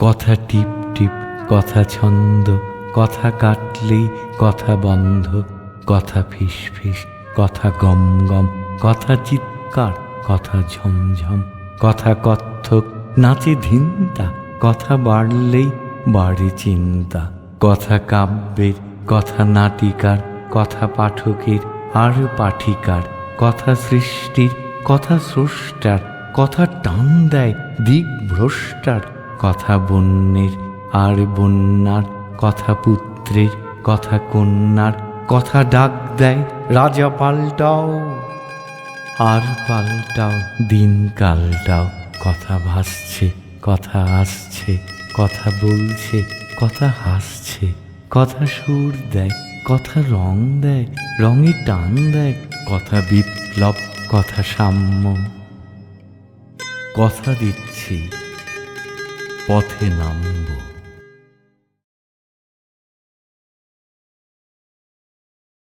কথা টিপ টিপ, কথা ছন্দ, কথা কাটলেই কথা বন্ধ, কথা ফিস ফিস, কথা গম গম, কথা চিৎকার, কথা ঝমঝম, কথা কত্থক, নাচে ধিনতা, কথা বাড়লেই বাড়ে চিন্তা, কথা কাব্যের, কথা নাটিকার, কথা পাঠকের, আর পাঠিকার, কথা সৃষ্টির, কথা স্রষ্টার, কথা টান দেয় দিক ভ্রষ্টার কথা বন্যের আর বন্যার, কথা পুত্রের, কথা কন্যার, কথা ডাক দেয় রাজা পাল্টাও। আর পাল্টাও, দিন কালটাও, কথা ভাসছে, কথা আসছে, কথা বলছে, কথা হাসছে, কথা সুর দেয়, কথা রং দেয়, রঙে টান দেয়, কথা বিপ্লব, কথা সাম্য, কথা দিচ্ছি। পথে নামবো।